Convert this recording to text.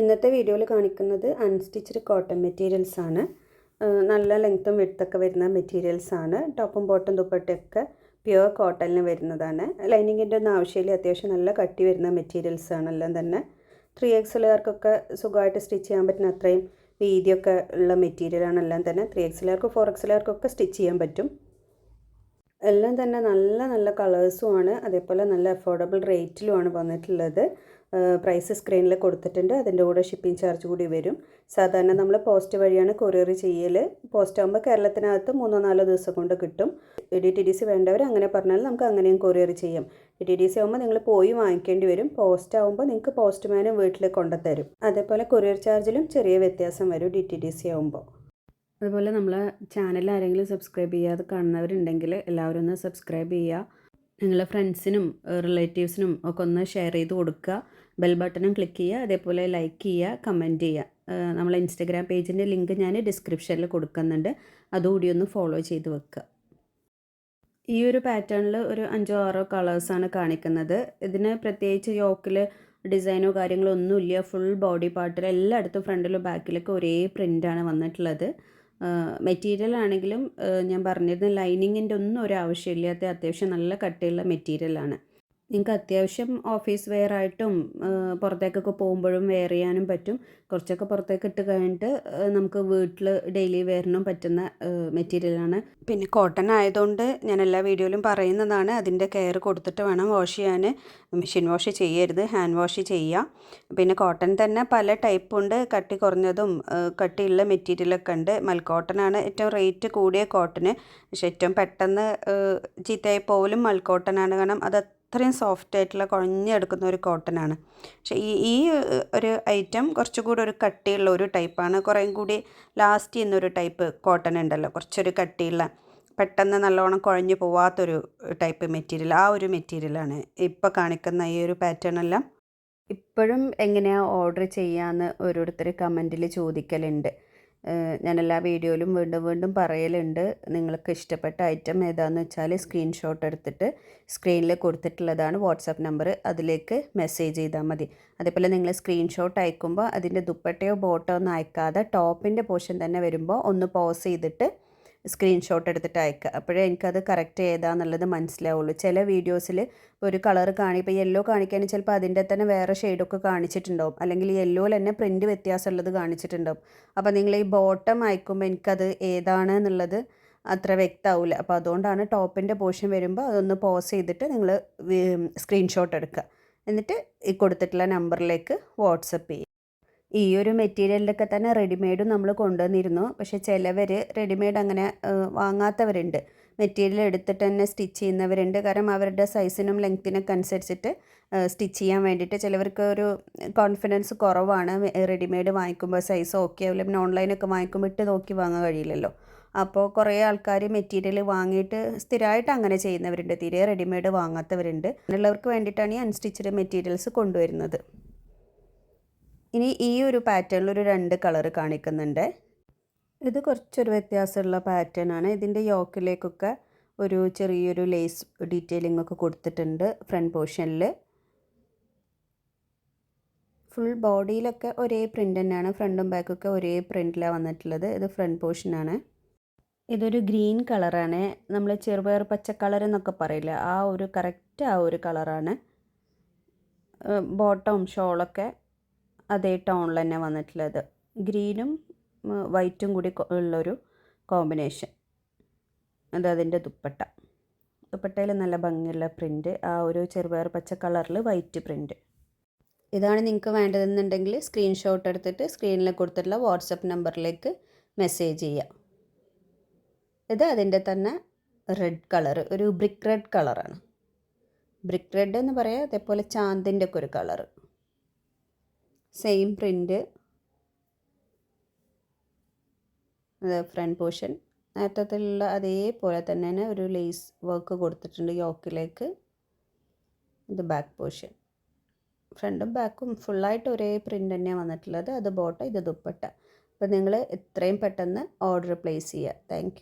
ഇന്നത്തെ വീഡിയോയിൽ കാണിക്കുന്നത് അൺസ്റ്റിച്ച്ഡ് കോട്ടൺ മെറ്റീരിയൽസ് ആണ്. നല്ല ലെങ്ത്തും വിടുത്തൊക്കെ വരുന്ന മെറ്റീരിയൽസ് ആണ്. ടോപ്പും ബോട്ടും ദുപ്പട്ടയൊക്കെ പ്യുവർ കോട്ടണിന് വരുന്നതാണ്. ലൈനിങ്ങിന്റെ ഒന്നും ആവശ്യമില്ല. അത്യാവശ്യം നല്ല കട്ടി വരുന്ന മെറ്റീരിയൽസ് ആണ്. എല്ലാം തന്നെ ത്രീ എക്സ്ലുകാർക്കൊക്കെ സുഖമായിട്ട് സ്റ്റിച്ച് ചെയ്യാൻ പറ്റുന്ന അത്രയും വീതിയൊക്കെ ഉള്ള മെറ്റീരിയലാണ് എല്ലാം തന്നെ ത്രീ എക്സ്ലുകാർക്ക് ഫോർ എക്സ്ലുകാർക്കൊക്കെ സ്റ്റിച്ച് ചെയ്യാൻ പറ്റും. എല്ലാം തന്നെ നല്ല നല്ല കളേഴ്സുമാണ്. അതേപോലെ നല്ല അഫോർഡബിൾ റേറ്റിലുമാണ് വന്നിട്ടുള്ളത്. പ്രൈസ് സ്ക്രീനിൽ കൊടുത്തിട്ടുണ്ട്. അതിന്റെ കൂടെ ഷിപ്പിംഗ് ചാർജ് കൂടി വരും. സാധാരണ നമ്മൾ പോസ്റ്റ് വഴിയാണ് കൊറിയർ ചെയ്യൽ. പോസ്റ്റ് ആകുമ്പോൾ കേരളത്തിനകത്ത് മൂന്നോ നാലോ ദിവസം കൊണ്ട് കിട്ടും. ഡി ടി ഡി സി വേണ്ടവർ അങ്ങനെ പറഞ്ഞാൽ നമുക്ക് അങ്ങനെയും കൊറിയർ ചെയ്യാം. ഡി ഡി സി ആകുമ്പോൾ നിങ്ങൾ പോയി വാങ്ങിക്കേണ്ടി വരും. പോസ്റ്റ് ആകുമ്പോൾ നിങ്ങൾക്ക് പോസ്റ്റ്മാന് വീട്ടിൽ കൊണ്ടുത്തരും. അതേപോലെ കൊറിയർ ചാർജിലും ചെറിയ വ്യത്യാസം വരും ഡി ടി ഡി സി ആകുമ്പോൾ അതുപോലെ നമ്മളെ ചാനൽ ആരെങ്കിലും സബ്സ്ക്രൈബ് ചെയ്യാതെ കാണുന്നവരുണ്ടെങ്കിൽ എല്ലാവരും ഒന്ന് സബ്സ്ക്രൈബ് ചെയ്യുക. നിങ്ങളെ ഫ്രണ്ട്സിനും റിലേറ്റീവ്സിനും ഒക്കെ ഒന്ന് ഷെയർ ചെയ്ത് കൊടുക്കുക. ബെൽ ബട്ടണും ക്ലിക്ക് ചെയ്യുക. അതേപോലെ ലൈക്ക് ചെയ്യുക കമന്റ് ചെയ്യുക. നമ്മളെ ഇൻസ്റ്റഗ്രാം പേജിന്റെ ലിങ്ക് ഞാൻ ഡിസ്ക്രിപ്ഷനിൽ കൊടുക്കുന്നുണ്ട്. അതുകൂടി ഒന്ന് ഫോളോ ചെയ്ത് വെക്കുക. ഈ ഒരു പാറ്റേണിൽ ഒരു അഞ്ചോ ആറോ കളേഴ്സാണ് കാണിക്കുന്നത്. ഇതിന് പ്രത്യേകിച്ച് യോക്കിൽ ഡിസൈനോ കാര്യങ്ങളോ ഒന്നുമില്ല. ഫുൾ ബോഡി പാർട്ടിൽ എല്ലായിടത്തും ഫ്രണ്ടിലും ബാക്കിലൊക്കെ ഒരേ പ്രിന്റാണ് വന്നിട്ടുള്ളത്. മെറ്റീരിയൽ ആണെങ്കിലും ഞാൻ പറഞ്ഞിരുന്ന ലൈനിങ്ങിന്റെ ഒന്നും ഒരു ആവശ്യമില്ലാത്ത അത്യാവശ്യം നല്ല കട്ടിയുള്ള മെറ്റീരിയലാണ് നിങ്ങൾക്ക് അത്യാവശ്യം ഓഫീസ് വെയർ ആയിട്ടും പുറത്തേക്കൊക്കെ പോകുമ്പോഴും വെയർ ചെയ്യാനും പറ്റും. കുറച്ചൊക്കെ പുറത്തേക്ക് ഇട്ട് കഴിഞ്ഞിട്ട് നമുക്ക് വീട്ടിൽ ഡെയിലി വെയറിനും പറ്റുന്ന മെറ്റീരിയലാണ് പിന്നെ കോട്ടൺ ആയതുകൊണ്ട് ഞാൻ എല്ലാ വീഡിയോയിലും പറയുന്നതാണ് അതിന്റെ കെയർ കൊടുത്തിട്ട് വേണം വാഷ് ചെയ്യാൻ മെഷീൻ വാഷ് ചെയ്യരുത് ഹാൻഡ് വാഷ് ചെയ്യുക പിന്നെ കോട്ടൺ തന്നെ പല ടൈപ്പുണ്ട് കട്ടി കുറഞ്ഞതും കട്ടിയുള്ള മെറ്റീരിയലൊക്കെ ഉണ്ട്. മൽക്കോട്ടനാണ് ഏറ്റവും റേറ്റ് കൂടിയ കോട്ടന് പക്ഷേ ഏറ്റവും പെട്ടെന്ന് ചീത്തയായി പോലും മൽക്കോട്ടനാണ് കാരണം അത് അത്രയും സോഫ്റ്റ് ആയിട്ടുള്ള കുഴഞ്ഞെടുക്കുന്ന ഒരു കോട്ടനാണ് പക്ഷേ ഈ ഈ ഒരു ഐറ്റം കുറച്ചുകൂടി ഒരു കട്ടിയുള്ള ഒരു ടൈപ്പാണ് കുറേ കൂടി ലാസ്റ്റ് ചെയ്യുന്നൊരു ടൈപ്പ് കോട്ടൺ ഉണ്ടല്ലോ. കുറച്ചൊരു കട്ടിയുള്ള പെട്ടെന്ന് നല്ലോണം കുഴഞ്ഞു പോവാത്തൊരു ടൈപ്പ് മെറ്റീരിയൽ ആ ഒരു മെറ്റീരിയലാണ് ഇപ്പോൾ കാണിക്കുന്ന ഈ ഒരു പാറ്റേൺ എല്ലാം. ഇപ്പോഴും എങ്ങനെയാണ് ഓർഡർ ചെയ്യാമെന്ന് ഓരോരുത്തർ കമന്റിൽ ചോദിക്കലുണ്ട്. ഞാൻ എല്ലാ വീഡിയോയിലും വീണ്ടും വീണ്ടും പറയലുണ്ട്. നിങ്ങൾക്ക് ഇഷ്ടപ്പെട്ട ഐറ്റം ഏതാണെന്ന് വെച്ചാൽ സ്ക്രീൻഷോട്ട് എടുത്തിട്ട് സ്ക്രീനിൽ കൊടുത്തിട്ടുള്ളതാണ് വാട്സാപ്പ് നമ്പർ അതിലേക്ക് മെസ്സേജ് ചെയ്താൽ മതി. അതേപോലെ നിങ്ങൾ സ്ക്രീൻഷോട്ട് അയക്കുമ്പോൾ അതിന്റെ ദുപ്പട്ടയോ ബോട്ടോ ഒന്നും അയക്കാതെ ടോപ്പിന്റെ പോർഷൻ തന്നെ വരുമ്പോൾ ഒന്ന് പോസ് ചെയ്തിട്ട് സ്ക്രീൻഷോട്ട് എടുത്തിട്ട് അയക്കുക അപ്പോഴേ എനിക്കത് കറക്റ്റ് ഏതാന്നുള്ളത് മനസ്സിലാവുള്ളൂ. ചില വീഡിയോസിൽ ഒരു കളർ കാണി ഇപ്പോൾ യെല്ലോ കാണിക്കാൻ ചിലപ്പോൾ അതിന്റെ തന്നെ വേറെ ഷെയ്ഡൊക്കെ കാണിച്ചിട്ടുണ്ടാവും. അല്ലെങ്കിൽ യെല്ലോയിൽ തന്നെ പ്രിന്റ് വ്യത്യാസമുള്ളത് കാണിച്ചിട്ടുണ്ടാവും. അപ്പോൾ നിങ്ങൾ ഈ ബോട്ടം അയക്കുമ്പോൾ എനിക്കത് ഏതാണ് എന്നുള്ളത് അത്ര വ്യക്തമാവില്ല അപ്പോൾ അതുകൊണ്ടാണ് ടോപ്പിന്റെ പോർഷൻ വരുമ്പോൾ അതൊന്ന് പോസ് ചെയ്തിട്ട് നിങ്ങൾ സ്ക്രീൻഷോട്ട് എടുക്കുക എന്നിട്ട് ഈ കൊടുത്തിട്ടുള്ള നമ്പറിലേക്ക് വാട്സപ്പ് ചെയ്യുക ഈ ഒരു മെറ്റീരിയലിലൊക്കെ തന്നെ റെഡിമെയ്ഡും നമ്മൾ കൊണ്ടുവന്നിരുന്നു. പക്ഷേ ചിലവർ റെഡിമെയ്ഡ് അങ്ങനെ വാങ്ങാത്തവരുണ്ട്. മെറ്റീരിയൽ എടുത്തിട്ട് തന്നെ സ്റ്റിച്ച് ചെയ്യുന്നവരുണ്ട്. കാരണം അവരുടെ സൈസിനും ലെങ്ത്തിനൊക്കെ അനുസരിച്ചിട്ട് സ്റ്റിച്ച് ചെയ്യാൻ വേണ്ടിയിട്ട് ചിലവർക്ക് ഒരു കോൺഫിഡൻസ് കുറവാണ്. റെഡിമെയ്ഡ് വാങ്ങിക്കുമ്പോൾ സൈസ് ഓക്കെ ആവില്ല. പിന്നെ ഓൺലൈനൊക്കെ വാങ്ങിക്കുമ്പോൾ ഇട്ട് നോക്കി വാങ്ങാൻ കഴിയില്ലല്ലോ. അപ്പോൾ കുറേ ആൾക്കാർ മെറ്റീരിയൽ വാങ്ങിയിട്ട് സ്ഥിരമായിട്ട് അങ്ങനെ ചെയ്യുന്നവരുണ്ട്. തീരെ റെഡിമെയ്ഡ് വാങ്ങാത്തവരുണ്ട്. അങ്ങനെയുള്ളവർക്ക് വേണ്ടിയിട്ടാണ് ഈ അൺസ്റ്റിച്ചഡ് മെറ്റീരിയൽസ് കൊണ്ടുവരുന്നത്. ഇനി ഈ ഒരു പാറ്റേണിൽ ഒരു രണ്ട് കളർ കാണിക്കുന്നുണ്ട്. ഇത് കുറച്ചൊരു വ്യത്യാസമുള്ള പാറ്റേൺ ആണ്. ഇതിന്റെ യോക്കിലേക്കൊക്കെ ഒരു ചെറിയൊരു ലേസ് ഡീറ്റെയിലിംഗ് ഒക്കെ കൊടുത്തിട്ടുണ്ട് ഫ്രണ്ട് പോർഷനിൽ ഫുൾ ബോഡിയിലൊക്കെ ഒരേ പ്രിന്റ് തന്നെയാണ്. ഫ്രണ്ടും ബാക്കൊക്കെ ഒരേ പ്രിന്റിലാണ് വന്നിട്ടുള്ളത്. ഇത് ഫ്രണ്ട് പോർഷനാണ് ഇതൊരു ഗ്രീൻ കളറാണ് നമ്മൾ ചെറുപയർ പച്ച കളർ എന്നൊക്കെ പറയില്ല? ആ ഒരു കറക്റ്റ് ആ ഒരു കളറാണ് ബോട്ടവും ഷോളൊക്കെ അതേ ടോണിൽ തന്നെ വന്നിട്ടുള്ളത്. ഗ്രീനും വൈറ്റും കൂടി ഉള്ളൊരു കോമ്പിനേഷൻ അത് അതിന്റെ ദുപ്പട്ട. ദുപ്പട്ടയിൽ നല്ല ഭംഗിയുള്ള പ്രിന്റ് ആ ഒരു ചെറുപയർ പച്ച കളറിൽ വൈറ്റ് പ്രിന്റ് ഇതാണ് നിങ്ങൾക്ക് വേണ്ടതെന്നുണ്ടെങ്കിൽ സ്ക്രീൻഷോട്ട് എടുത്തിട്ട് സ്ക്രീനിൽ കൊടുത്തിട്ടുള്ള വാട്സപ്പ് നമ്പറിലേക്ക് മെസ്സേജ് ചെയ്യാം ഇത് അതിന്റെ തന്നെ റെഡ് കളർ ഒരു ബ്രിക്ക് റെഡ് കളറാണ് ബ്രിക്ക് റെഡ് എന്ന് പറയാം അതേപോലെ ചാന്തിന്റെ ഒക്കെ ഒരു colour same print front portion നേരത്തിലുള്ള അതേപോലെ തന്നെ ഒരു ലേസ് വർക്ക് കൊടുത്തിട്ടുണ്ട് യോക്കിലേക്ക്. ഇത് ബാക്ക് പോർഷൻ ഫ്രണ്ടും ബാക്കും ഫുള്ളായിട്ട് ഒരേ പ്രിന്റ് തന്നെയാണ് വന്നിട്ടുള്ളത്. അത് ബോട്ട ഇത് ദുപ്പട്ട. അപ്പോൾ നിങ്ങൾ എത്രയും പെട്ടെന്ന് ഓർഡർ പ്ലേസ് ചെയ്യുക. താങ്ക്